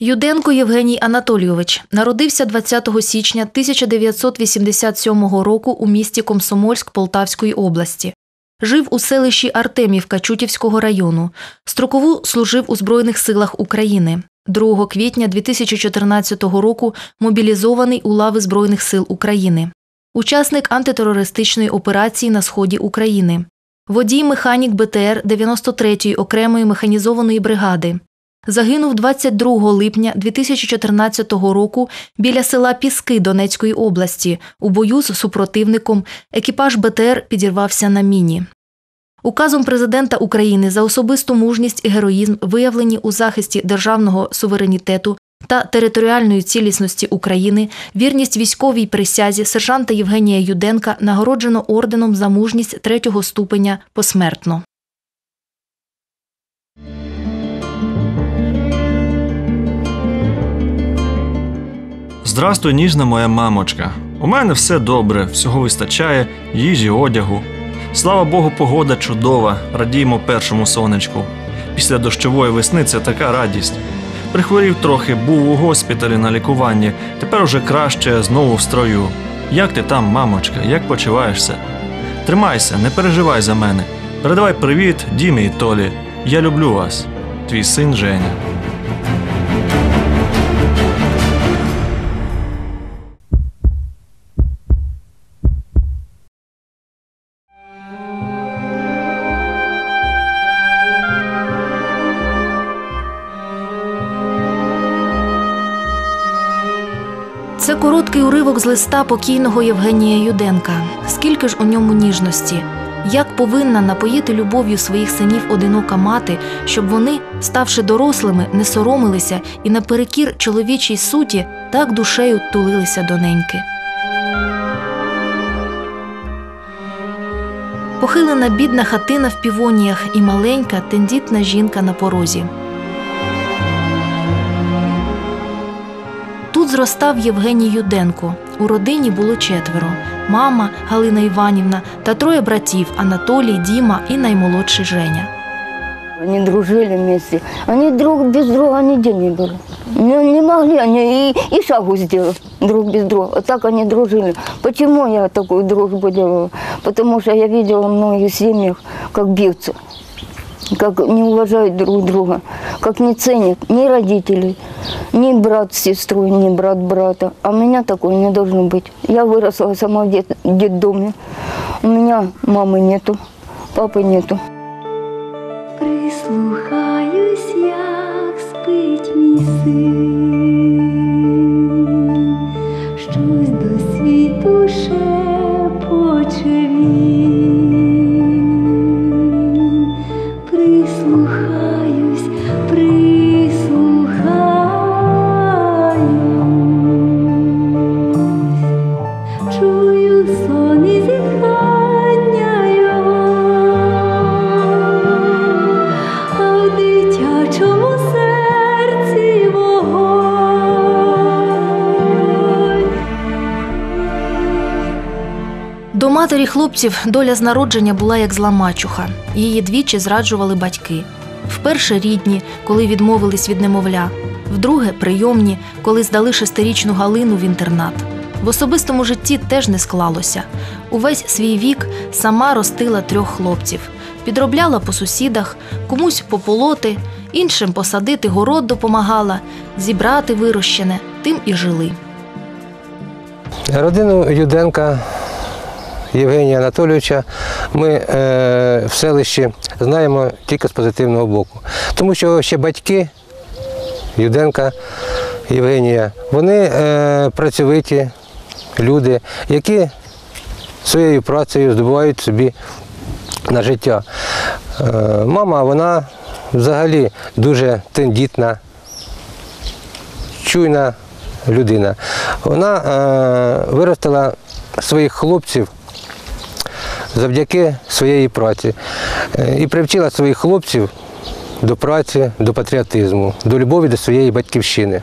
Юденко Євгеній Анатолійович народився 20 січня 1987 року у місті Комсомольськ Полтавської області. Жив у селищі Артемівка Чутівського району. Строкову служив у Збройних силах України. 2 квітня 2014 року мобілізований у лави Збройних сил України. Учасник антитерористичної операції на сході України. Водій механік БТР 93-ї окремої механізованої бригади. Загинув 22 липня 2014 року біля села Піски Донецької області у бою з супротивником. Екіпаж БТР підірвався на міні. Указом президента України за особисту мужність і героїзм, виявлені у захисті державного суверенітету та територіальної цілісності України, вірність військовій присязі сержанта Євгенія Юденка нагороджено орденом за мужність третього ступеня посмертно. Здрастуй, ніжна моя мамочка. У мене все добре, всього вистачає, їжі, одягу. Слава Богу, погода чудова, радіємо першому сонечку. Після дощової весни це така радість. Прихворів трохи, був у госпіталі на лікуванні, тепер уже краще, знову в строю. Як ти там, мамочка, як почуваєшся? Тримайся, не переживай за мене. Передавай привіт Дімі і Толі. Я люблю вас, твій син Женя. Це короткий уривок з листа покійного Євгенія Юденка. Скільки ж у ньому ніжності? Як повинна напоїти любов'ю своїх синів одинока мати, щоб вони, ставши дорослими, не соромилися і наперекір чоловічій суті так душею тулилися до неньки. Похилена бідна хатина в півоніях і маленька тендітна жінка на порозі. Зростав Євгеній Юденко. У родині було четверо: мама Галина Іванівна та троє братів Анатолій, Діма і наймолодший Женя. Они дружили вместе. Они друг без друга нигде не были. Не, не могли они и, и шагу сделать друг без друга. Вот так они дружили. Почему я такую дружбу делаю? Потому что я видела многих семьях, как бьются, как не уважают друг друга, как не ценят ни родителей, ни брат с сестрой, ни брат брата. А меня такого не должно быть. Я выросла сама в дет- детдоме. У меня мамы нету, папы нету. Прислухаюсь, як спить мій син, щось до світу матері хлопців доля з народження була як зла мачуха. Її двічі зраджували батьки. Вперше рідні, коли відмовились від немовля, вдруге прийомні, коли здали шестирічну Галину в інтернат. В особистому житті теж не склалося. Увесь свій вік сама ростила трьох хлопців, підробляла по сусідах, комусь пополоти, іншим посадити город допомагала, зібрати вирощене, тим і жили. Родину Юденка Євгенія Анатолійовича ми е, в селищі знаємо тільки з позитивного боку. Тому що ще батьки Юденка Євгенія, вони е, працьовиті люди, які своєю працею здобувають собі на життя. Е, мама, вона взагалі дуже тендітна, чуйна людина. Вона виростила своїх хлопців завдяки своєї праці. Е, І привчила своїх хлопців до праці, до патріотизму, до любові до своєї батьківщини.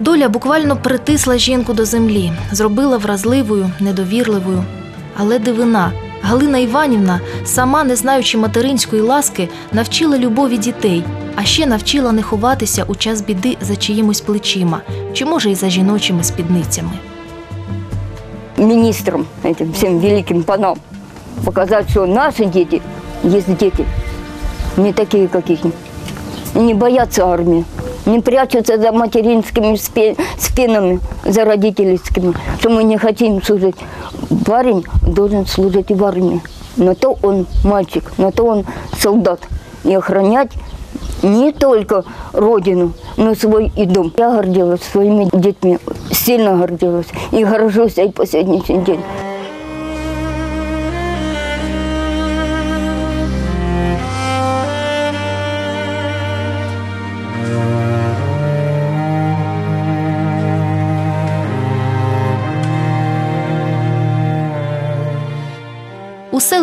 Доля буквально притисла жінку до землі, зробила вразливою, недовірливою. Але дивина, Галина Іванівна, сама не знаючи материнської ласки, навчила любові дітей, а ще навчила не ховатися у час біди за чиїмось плечима, чи може й за жіночими спідницями. Министрам, этим всем великим панам, показать, что наши дети есть дети, не такие, как их. Не боятся армии, не прячутся за материнскими спинами, за родительскими, что мы не хотим служить. Парень должен служить и в армии. На то он мальчик, на то он солдат. И охранять не только родину, но свой и дом. Я гордилась своими детьми, сильно гордилась. И горжусь и по сегодняшний день.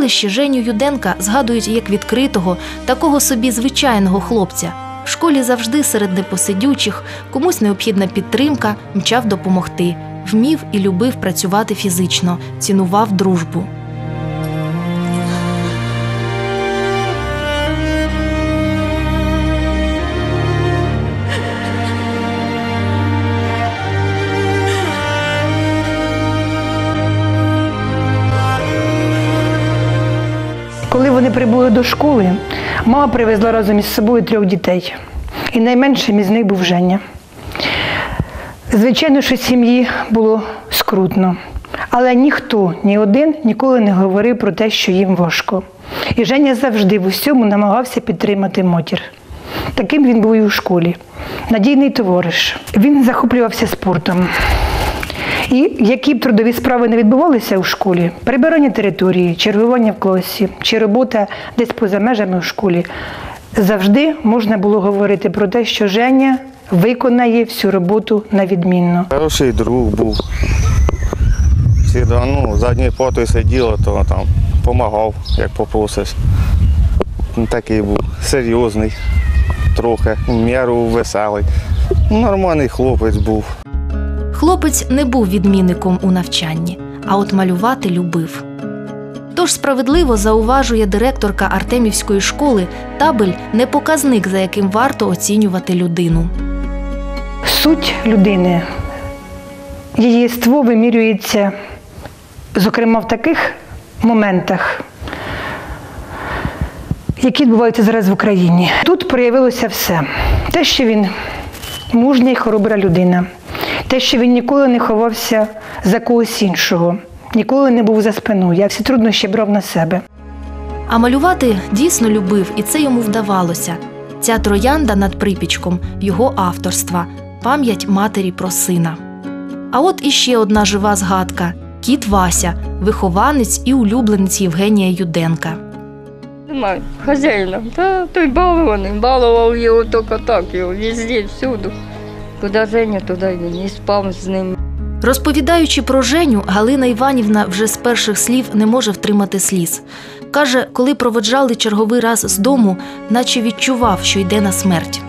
У Женю Юденка згадують як відкритого, такого собі звичайного хлопця. В школі завжди серед непосидючих, комусь необхідна підтримка, мчав допомогти, вмів і любив працювати фізично, цінував дружбу. Прибули до школи, мама привезла разом із собою трьох дітей. І найменшим із них був Женя. Звичайно, що сім'ї було скрутно, але ніхто, ні один ніколи не говорив про те, що їм важко. І Женя завжди в усьому намагався підтримати матір. Таким він був і у школі. Надійний товариш. Він захоплювався спортом. І які б трудові справи не відбувалися у школі, прибирання території, чергування в класі чи робота десь поза межами у школі, завжди можна було говорити про те, що Женя виконає всю роботу на відмінно. Хороший друг був. Всегда, ну, задньою потою сиділо, то там допомагав, як попросиш. Ну, Такий був серйозний, трохи, в міру веселий. Нормальний хлопець був. Хлопець не був відмінником у навчанні, а от малювати любив. Тож справедливо зауважує директорка Артемівської школи, табель не показник, за яким варто оцінювати людину. Суть людини, її єство вимірюється, зокрема, в таких моментах, які відбуваються зараз в Україні. Тут проявилося все. Те, що він мужня і хоробра людина, те, що він ніколи не ховався за когось іншого, ніколи не був за спиною, а всі труднощі брав на себе. А малювати дійсно любив, і це йому вдавалося. Ця троянда над припічком його авторства, пам'ять матері про сина. А от іще одна жива згадка: кіт Вася, вихованець і улюбленець Євгенія Юденка. Немає хазяїна. Та той балований, балував його тільки так, його везде, всюди. Куди Женя, туди він і спав з ним. Розповідаючи про Женю, Галина Іванівна вже з перших слів не може втримати сліз. Каже, коли проводжали черговий раз з дому, наче відчував, що йде на смерть.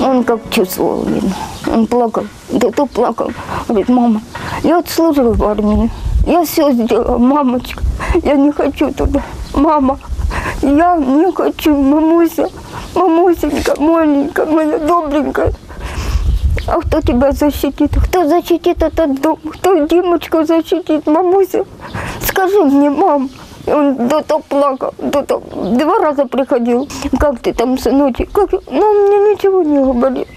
Он как чувствовал, видно. Он плакал, да то плакал. Говорит, мама, я отслужил в армии. Я все сделала, мамочка. Я не хочу туда. Мама, я не хочу, мамуся. Мамусенька, маленькая, моя добренькая. А кто тебя защитит? Кто защитит этот дом? Кто Димочку защитит, мамуся? Скажи мне, мам. И он до того плакал, до того. Два раза приходил. Как ты там, сыночек? Как? Ну, он мне ничего не говорит.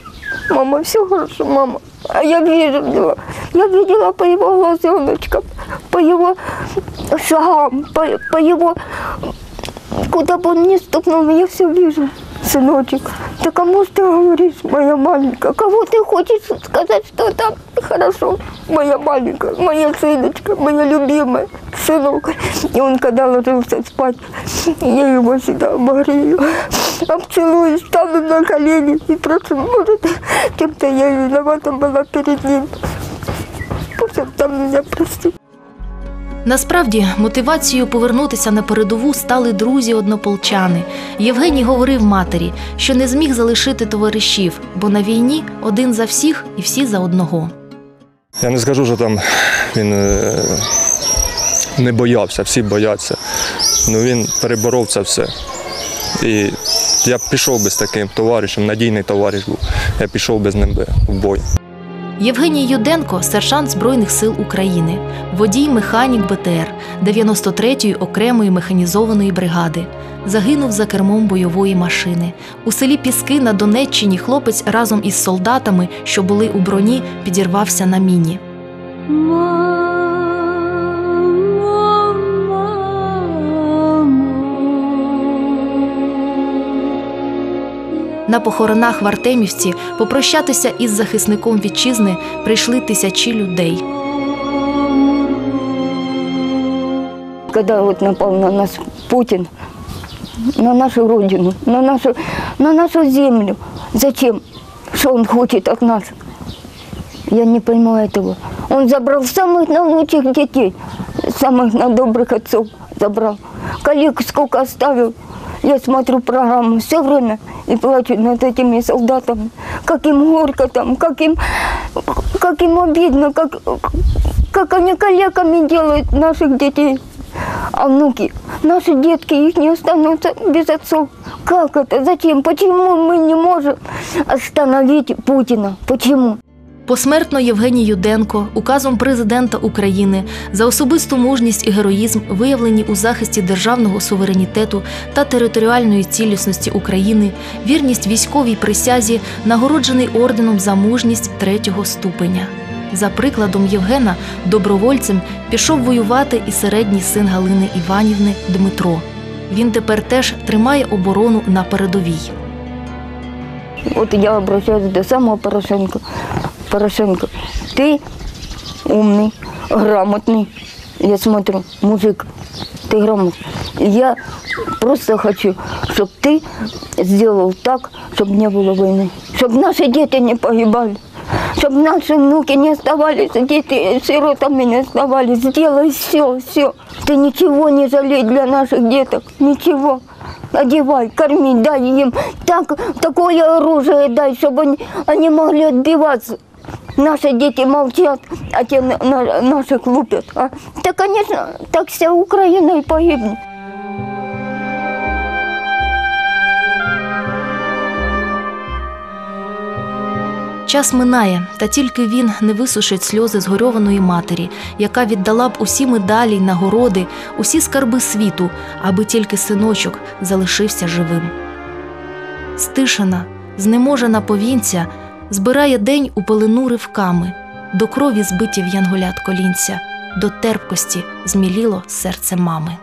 Мама, все хорошо, мама. А я видела, я видела по его глазеночкам, по его шагам, по, по его... Куда бы он ни стукнул, я все вижу. Сыночек, ты кому ты говоришь, моя маленькая? Кого ты хочешь сказать, что там хорошо? Моя маленькая, моя сыночка, моя любимая, сынок. И он когда ложился спать, я его всегда обогрею, обцелую, стану на колени и прошу, может, чем-то я виновата была перед ним. Пусть он там меня простит. Насправді, мотивацією повернутися на передову стали друзі-однополчани. Євгеній говорив матері, що не зміг залишити товаришів, бо на війні один за всіх і всі за одного. Я не скажу, що там він е, не боявся, всі бояться. Ну він переборов це все. І я пішов би з таким товаришем, надійний товариш був. Я пішов би з ним в бой. Євгеній Юденко сержант Збройних сил України, водій механік БТР 93-ї окремої механізованої бригади. Загинув за кермом бойової машини. У селі Піски на Донеччині хлопець разом із солдатами, що були у броні, підірвався на міні. На похоронах в Артемівці попрощатися із захисником вітчизни прийшли тисячі людей. Когда вот напал на нас Путин, на нашу родину, на нашу, на нашу землю, зачем? Что он хочет от нас? Я не понимаю этого. Он забрал самых на лучших детей, самых на добрых отцов забрал. Коллег сколько оставил. Я смотрю программу все время и плачу над этими солдатами. Как им горько там, как им, как им обидно, как, как они коллегами делают наших детей. А внуки, наши детки, их не останутся без отцов. Как это? Зачем? Почему мы не можем остановить Путина? Почему? Посмертно Євгеній Юденко указом президента України за особисту мужність і героїзм, виявлені у захисті державного суверенітету та територіальної цілісності України, вірність військовій присязі, нагороджений орденом за мужність третього ступеня. За прикладом Євгена, добровольцем пішов воювати і середній син Галини Іванівни Дмитро. Він тепер теж тримає оборону на передовій. Вот я обращаюсь до самого Порошенко. Порошенко, ты умный, грамотный. Я смотрю, мужик, ты грамотный. Я просто хочу, чтобы ты сделал так, чтобы не было войны. Чтобы наши дети не погибали. Чтобы наши внуки не оставались, дети сиротами не оставались. Сделай все, все. Ты ничего не жалей для наших деток. Ничего. Одевай, корми, дай им так, такое оружие дай, чтобы они, они могли отбиваться. Наши дети молчат, а те на- на- наших лупят. А? Да, конечно, так вся Украина и погибнет. Час минає, та тільки він не висушить сльози згорьованої матері, яка віддала б усі медалі й нагороди, усі скарби світу, аби тільки синочок залишився живим. Стишена, знеможена повінця, збирає день у пелену ривками, до крові збиті в янголят колінця, до терпкості зміліло серце мами.